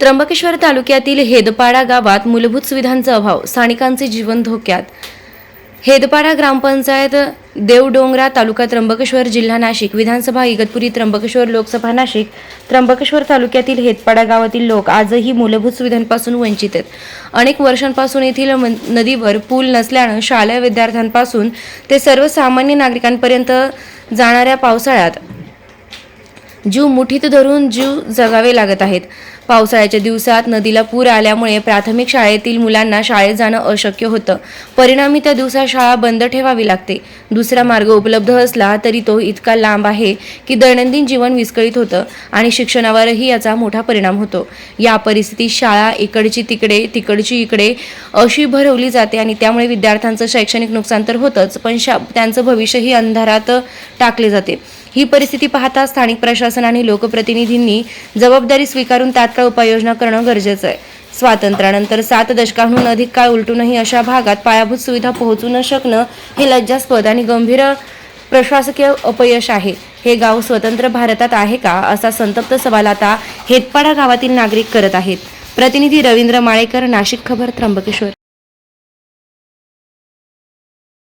त्र्यंबकेश्वर तालुक्यातील हेदपाडा गावात मूलभूत सुविधांचा अभाव स्थानिकांचे जीवन धोक्यात. हेदपाडा ग्रामपंचायत देवडोंगरा तालुका त्र्यंबकेश्वर जिल्हा नाशिक विधानसभा इगतपुरी त्र्यंबकेश्वर लोकसभा नाशिक त्र्यंबकेश्वर तालुक्यातील हेदपाडा गावातील लोक आजही मूलभूत सुविधांपासून वंचित आहेत. अनेक वर्षांपासून येथील नदीवर पूल नसल्यानं शालेय विद्यार्थ्यांपासून ते सर्वसामान्य नागरिकांपर्यंत जाणाऱ्या पावसाळ्यात जीव मुठीत धरून जीव जगावे लागत आहेत. पावसाळ्याच्या दिवसात नदीला पूर आल्यामुळे प्राथमिक शाळेतील मुलांना शाळेत जाणं अशक्य होतं. परिणामी त्या दिवसात शाळा बंद ठेवावी लागते. दुसरा मार्ग उपलब्ध असला तरी तो इतका लांब आहे की दैनंदिन जीवन विस्कळीत होतं आणि शिक्षणावरही याचा मोठा परिणाम होतो. या परिस्थितीत शाळा इकडची तिकडे तिकडची इकडे अशी भरवली जाते आणि त्यामुळे विद्यार्थ्यांचं शैक्षणिक नुकसान तर होतंच पण शा त्यांचं भविष्यही अंधारात टाकले जाते. ही परिस्थिती पाहता स्थानिक प्रशासन आणि लोकप्रतिनिधींनी जबाबदारी स्वीकारून तात्काळ उपाययोजना करणं गरजेचं आहे. स्वातंत्र्यानंतर सात दशकांहून अधिक काळ उलटूनही अशा भागात पायाभूत सुविधा पोहोचू न शकणं हे लज्जास्पद आणि गंभीर प्रशासकीय अपयश आहे. हे गाव स्वतंत्र भारतात आहे का असा संतप्त सवाल आता हेतपाडा गावातील नागरिक करत आहेत. प्रतिनिधी रवींद्र माळेकर नाशिक खबर त्र्यंबकेश्वर.